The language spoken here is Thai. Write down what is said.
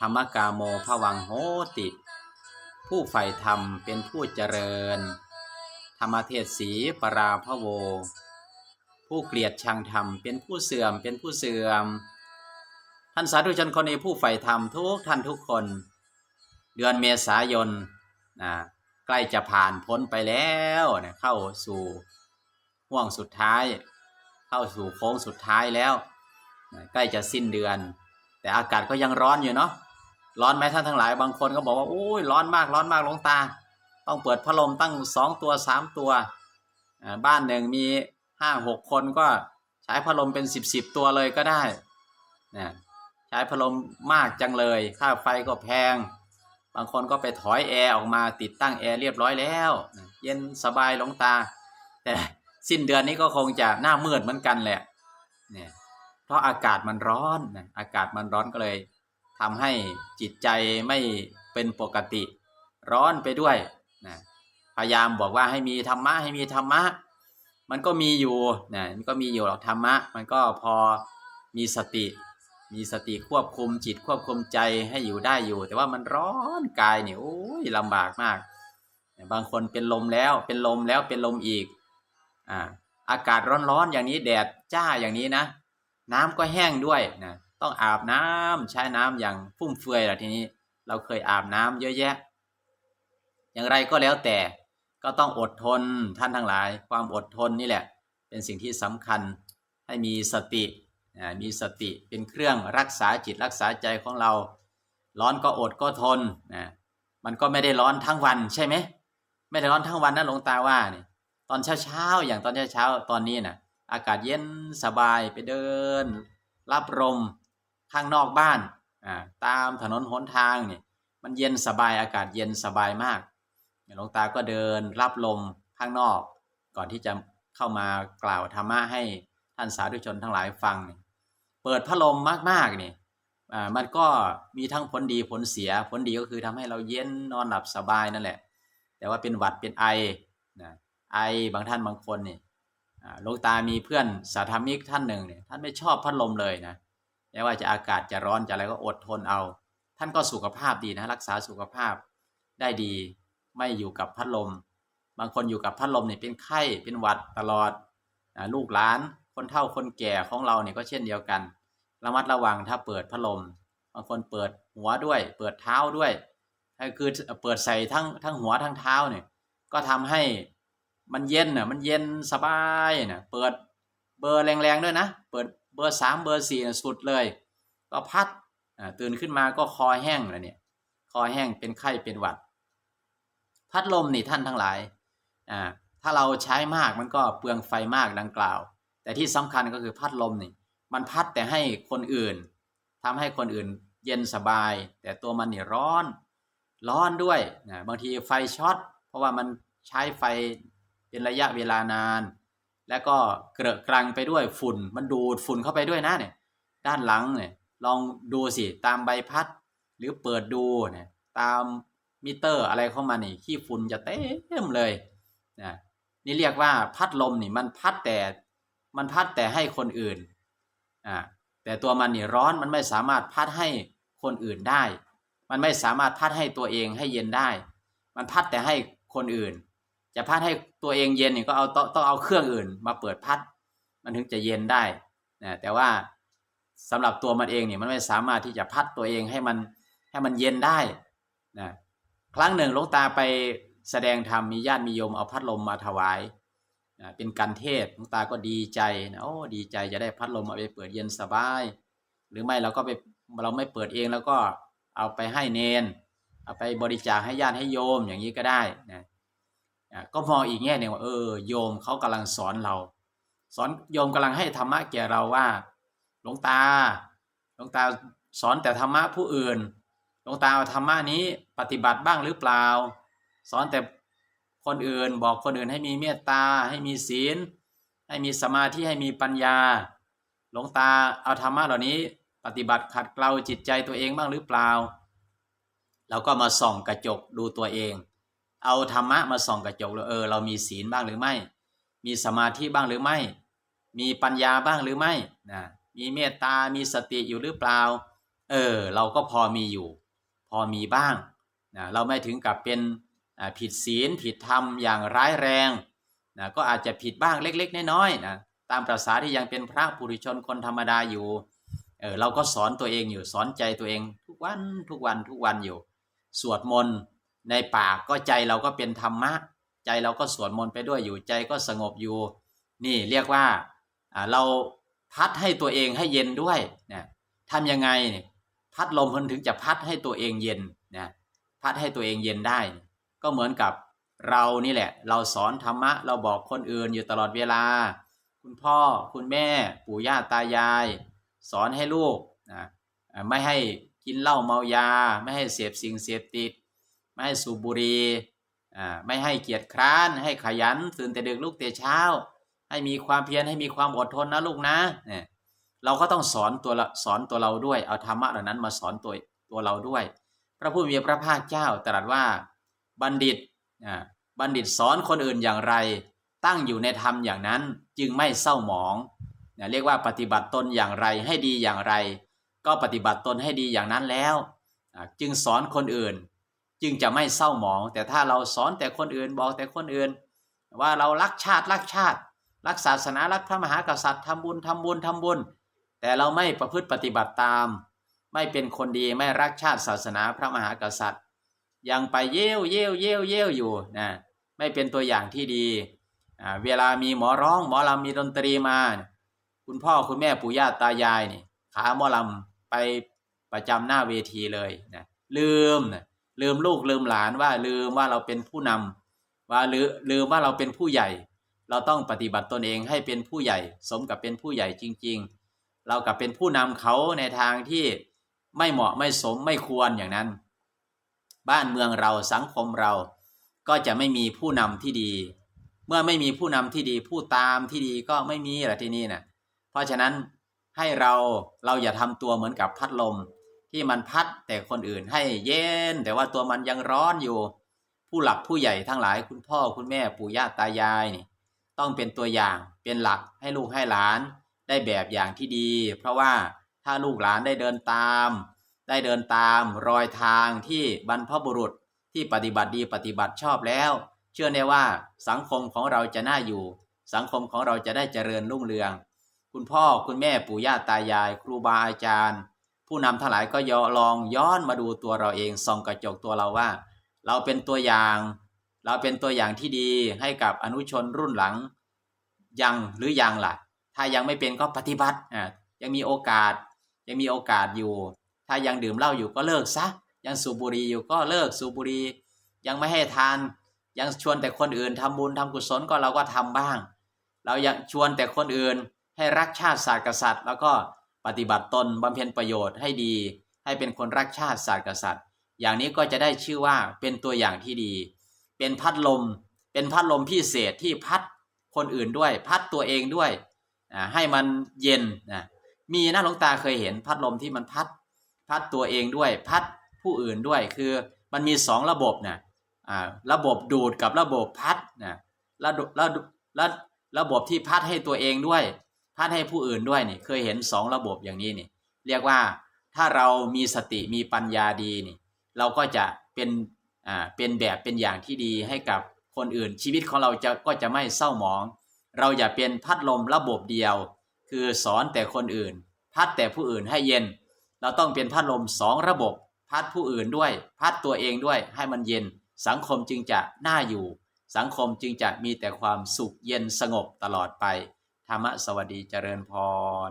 ธรรมกาโมภวังโหติ ผู้ใฝ่ธรรมเป็นผู้เจริญ ธรรมเทศสีปราพโว ผู้เกลียดชังธรรมเป็นผู้เสื่อมเป็นผู้เสื่อม ท่านสาธุชนคนนี้ผู้ใฝ่ธรรมทุกท่านทุกคน เดือนเมษายนนะใกล้จะผ่านพ้นไปแล้วนะเข้าสู่ห่วงสุดท้าย เข้าสู่โค้งสุดท้ายแล้วนะใกล้จะสิ้นเดือน แต่อากาศก็ยังร้อนอยู่เนาะ ร้อนไหมท่านทั้งหลายบางคนก็บอกว่าโอ้ยร้อนมากร้อนมากลงตา ต้องเปิดพัดลมตั้งสองตัวสามตัวอ่าบ้านหนึ่งมีห้าหกคนก็ใช้พัดลมเป็นสิบสิบตัวเลยก็ได้นะใช้พัดลมมากจังเลยค่าไฟก็แพง บางคนก็ไปถอยแอร์ออกมาติดตั้งแอร์เรียบร้อยแล้วเย็นสบายลงตา แต่สิ้นเดือนนี้ก็คงจะหน้ามืดเหมือนกันแหละเนี่ยเพราะอากาศมันร้อนนะอากาศมันร้อนก็เลย ทำให้จิตใจไม่เป็นปกติ ร้อนไปด้วยนะพยายามบอกว่าให้มีธรรมะให้มีธรรมะ มันก็มีอยู่นะมันก็มีอยู่หรอกธรรมะ มันก็พอมีสติ มีสติควบคุมจิตควบคุมใจให้อยู่ได้อยู่ แต่ว่ามันร้อนกายเนี่ยโอ้ยลำบากมาก บางคนเป็นลมแล้วเป็นลมแล้วเป็นลมอีกอ่าอากาศร้อนๆอย่างนี้แดดจ้าอย่างนี้นะ น้ำก็แห้งด้วยนะ ต้องอาบน้ำใช้น้ำอย่างฟุ่มเฟือยแหละทีนี้ เราเคยอาบน้ำเยอะแยะ อย่างไรก็แล้วแต่ก็ต้องอดทนท่านทั้งหลาย ความอดทนนี่แหละ เป็นสิ่งที่สำคัญให้มีสติอ่ามีสติเป็นเครื่องรักษาจิตรักษาใจของเรา ร้อนก็อดก็ทนนะมันก็ไม่ได้ร้อนทั้งวันใช่ไหมไม่ได้ร้อนทั้งวันนะหลวงตาว่านี่ตอนเช้าๆอย่างตอนเช้าๆตอนนี้น่ะอากาศเย็นสบายไปเดิน รับลม ข้างนอกบ้านอ่าตามถนนหนทางนี่มันเย็นสบายอากาศเย็นสบายมากหลวงตาก็เดินรับลมข้างนอก ก่อนที่จะเข้ามากล่าวธรรมะให้ท่านสาธุชนทั้งหลายฟัง เปิดพัดลมมากๆนี่อ่ามันก็มีทั้งผลดีผลเสียผลดีก็คือทำให้เราเย็นนอนหลับสบายนั่นแหละ แต่ว่าเป็นหวัดเป็นไอนะไอบางท่านบางคนนี่หลวงตามีเพื่อนสาธมิกท่านหนึ่งเนี่ยท่านไม่ชอบพัดลมเลยนะ ไม่ว่าจะอากาศจะร้อนจะอะไรก็อดทนเอา ท่านก็สุขภาพดีนะรักษาสุขภาพได้ดี ไม่อยู่กับพัดลม บางคนอยู่กับพัดลมเนี่ยเป็นไข้เป็นหวัดตลอดลูกหลานคนเฒ่าคนแก่ของเราเนี่ยก็เช่นเดียวกัน ระมัดระวังถ้าเปิดพัดลม บางคนเปิดหัวด้วย เปิดเท้าด้วยคือเปิดใส่ทั้งทั้งหัวทั้งเท้าเนี่ยก็ทำให้มันเย็นน่ะมันเย็นสบายน่ะเปิดเบอร์แรงๆด้วยนะ เปิด บอร์สามเบอร์สี่สุดเลย ก็พัดตื่นขึ้นมาก็คอแห้งแล้วเนี่ย คอแห้งเป็นไข้เป็นหวัด พัดลมนี่ท่านทั้งหลายอ่าถ้าเราใช้มากมันก็เปลืองไฟมากดังกล่าว แต่ที่สำคัญก็คือพัดลมนี่ มันพัดแต่ให้คนอื่นทำให้คนอื่นเย็นสบาย แต่ตัวมันนี่ร้อน ร้อนด้วยนะบางทีไฟช็อตเพราะว่ามันใช้ไฟเป็นระยะเวลานาน แล้วก็เกระกรังไปด้วยฝุ่น มันดูดฝุ่นเข้าไปด้วยนะเนี่ย ด้านหลังเนี่ย ลองดูสิตามใบพัด หรือเปิดดูเนี่ยตามมิเตอร์อะไรเข้ามานี่ขี้ฝุ่นจะเต็มเลยนะนี่เรียกว่าพัดลมนี่มันพัดแต่มันพัดแต่ให้คนอื่นอ่าแต่ตัวมันนี่ร้อนมันไม่สามารถพัดให้คนอื่นได้ มันไม่สามารถพัดให้ตัวเองให้เย็นได้ มันพัดแต่ให้คนอื่น จะพัดให้ตัวเองเย็นเนี่ยก็เอาต้องต้องเอาเครื่องอื่น มาเปิดพัด มันถึงจะเย็นได้นะแต่ว่าสำหรับตัวมันเองเนี่ยมันไม่สามารถที่จะพัดตัวเองให้มันให้มันเย็นได้นะครั้งหนึ่งหลวงตาไปแสดงธรรมมีญาติมีโยมเอาพัดลมมาถวายนะเป็นการเทศหลวงตาก็ดีใจนะโอ้ดีใจจะได้พัดลมเอาไปเปิดเย็นสบาย หรือไม่เราก็ไปเราไม่เปิดเองแล้วก็เอาไปให้เนน เอาไปบริจาคให้ญาติให้โยมอย่างนี้ก็ได้นะ ก็มองอีกแง่หนึ่งว่าเออโยมเขากำลังสอนเรา สอนโยมกำลังให้ธรรมะแก่เราว่าหลวงตาหลวงตาสอนแต่ธรรมะผู้อื่นหลวงตาเอาธรรมะนี้ปฏิบัติบ้างหรือเปล่า สอนแต่คนอื่นบอกคนอื่นให้มีเมตตาให้มีศีล ให้มีสมาธิให้มีปัญญา หลวงตาเอาธรรมะเหล่านี้ ปฏิบัติขัดเกลาจิตใจตัวเองบ้างหรือเปล่า เราก็มาส่องกระจกดูตัวเอง เอาธรรมะมาส่องกระจกแล้วเออเรามีศีลบ้างหรือไม่ มีสมาธิบ้างหรือไม่ มีปัญญาบ้างหรือไม่นะมีเมตตา มีสติอยู่หรือเปล่า เออ เราก็พอมีอยู่ พอมีบ้างนะเราไม่ถึงกับเป็นผิดศีลผิดธรรมอย่างร้ายแรงนะก็อาจจะผิดบ้างเล็ก ๆ น้อยๆนะตามประษาที่ยังเป็นพระปุถุชนคนธรรมดาอยู่เออเราก็สอนตัวเองอยู่สอนใจตัวเองทุกวันทุกวันทุกวันอยู่ สวดมนต์ ในป่าก็ใจเราก็เป็นธรรมะ ใจเราก็สวดมนต์ไปด้วยอยู่ใจก็สงบอยู่ นี่เรียกว่าเราพัดให้ตัวเองให้เย็นด้วยนะทำยังไงเนี่ยพัดลมมันถึงจะพัดให้ตัวเองเย็นนะพัดให้ตัวเองเย็นได้ ก็เหมือนกับเรานี่แหละ เราสอนธรรมะ เราบอกคนอื่นอยู่ตลอดเวลา คุณพ่อคุณแม่ปู่ย่าตายาย สอนให้ลูกนะไม่ให้กินเหล้าเมายา ไม่ให้เสพสิ่งเสพติด ไม่ให้สูบบุหรี่อ่าไม่ให้เกียจคร้าน ให้ขยันตื่นแต่ดึกลุกแต่เช้า ให้มีความเพียรให้มีความอดทนนะลูกนะเนี่ยเราก็ต้องสอนตัวละสอนตัวเราด้วย เอาธรรมะเหล่านั้นมาสอนตัวตัวเราด้วย พระผู้มีพระภาคเจ้าตรัสว่าบัณฑิตอ่าบัณฑิตสอนคนอื่นอย่างไร ตั้งอยู่ในธรรมอย่างนั้นจึงไม่เศร้าหมองเนี่ยเรียกว่าปฏิบัติตนอย่างไรให้ดีอย่างไร ก็ปฏิบัติตนให้ดีอย่างนั้นแล้วอ่าจึงสอนคนอื่น จึงจะไม่เศร้าหมอง แต่ถ้าเราสอนแต่คนอื่นบอกแต่คนอื่น ว่าเรารักชาติรักชาติ รักศาสนารักพระมหากษัตริย์ทำบุญทำบุญทำบุญ แต่เราไม่ประพฤติปฏิบัติตาม ไม่เป็นคนดีไม่รักชาติศาสนาพระมหากษัตริย์ ยังไปเย่วเย่วเย่วเย่วอยู่นะไม่เป็นตัวอย่างที่ดีเวลามีหมอร้องหมอลำมีดนตรีมา คุณพ่อคุณแม่ปู่ย่าตายายนี่ขาหมอลำไปประจำหน้าเวทีเลยนะลืมนะ ลืมลูกลืมหลานว่าลืมว่าเราเป็นผู้นำว่าลืมลืมว่าเราเป็นผู้ใหญ่ เราต้องปฏิบัติตนเองให้เป็นผู้ใหญ่ สมกับเป็นผู้ใหญ่จริง ๆ เรากับเป็นผู้นำเขาในทางที่ไม่เหมาะไม่สมไม่ควรอย่างนั้น บ้านเมืองเราสังคมเราก็จะไม่มีผู้นำที่ดี เมื่อไม่มีผู้นำที่ดี ผู้ตามที่ดีก็ไม่มีละที่นี่นะเพราะฉะนั้นให้เราเราอย่าทำตัวเหมือนกับพัดลม ที่มันพัดแต่คนอื่นให้เย็น แต่ว่าตัวมันยังร้อนอยู่ ผู้หลักผู้ใหญ่ทั้งหลายคุณพ่อคุณแม่ปู่ย่าตายายนี่ต้องเป็นตัวอย่างเป็นหลักให้ลูกให้หลานได้แบบอย่างที่ดี เพราะว่าถ้าลูกหลานได้เดินตาม ได้เดินตามรอยทางที่บรรพบุรุษที่ปฏิบัติดีปฏิบัติชอบแล้ว เชื่อแน่ว่าสังคมของเราจะน่าอยู่ สังคมของเราจะได้เจริญรุ่งเรือง คุณพ่อคุณแม่ปู่ย่าตายาย ครูบาอาจารย์ ผู้นำทั้งหลายก็ยอลองย้อนมาดูตัวเราเองส่องกระจกตัวเราว่า เราเป็นตัวอย่าง เราเป็นตัวอย่างที่ดีให้กับอนุชนรุ่นหลัง ยังหรือยังล่ะ ถ้ายังไม่เป็นก็ปฏิบัติอ่ายังมีโอกาส ยังมีโอกาสอยู่ ถ้ายังดื่มเหล้าอยู่ก็เลิกซะยังสูบบุหรี่อยู่ก็เลิกสูบบุหรี่ยังไม่ให้ทาน ยังชวนแต่คนอื่นทำบุญทำกุศลก็เราก็ทำบ้าง เรายังชวนแต่คนอื่นให้รักชาติศาสตร์กษัตริย์ แล้วก็ ปฏิบัติตนบำเพ็ญประโยชน์ให้ดี ให้เป็นคนรักชาติศาสตร์กษัตริย์ อย่างนี้ก็จะได้ชื่อว่าเป็นตัวอย่างที่ดี เป็นพัดลม เป็นพัดลมพิเศษที่พัดคนอื่นด้วย พัดตัวเองด้วยอ่าให้มันเย็นนะมีนะหลวงตาเคยเห็นพัดลมที่มันพัด พัดตัวเองด้วย พัดผู้อื่นด้วยคือมันมีสองระบบนะอ่าระบบดูดกับระบบพัดนะระดระระระบบที่พัดให้ตัวเองด้วย พัดให้ผู้อื่นด้วยนี่เคยเห็นสองระบบอย่างนี้นี่เรียกว่าถ้าเรามีสติมีปัญญาดีนี่เราก็จะเป็นอ่าเป็นแบบเป็นอย่างที่ดีให้กับคนอื่น ชีวิตของเราจะก็จะไม่เศร้าหมอง เราอย่าเป็นพัดลมระบบเดียว คือสอนแต่คนอื่น พัดแต่ผู้อื่นให้เย็น เราต้องเป็นพัดลมสองระบบ พัดผู้อื่นด้วย พัดตัวเองด้วยให้มันเย็น สังคมจึงจะน่าอยู่ สังคมจึงจะมีแต่ความสุขเย็นสงบตลอดไป ธรรมะสวัสดีเจริญพร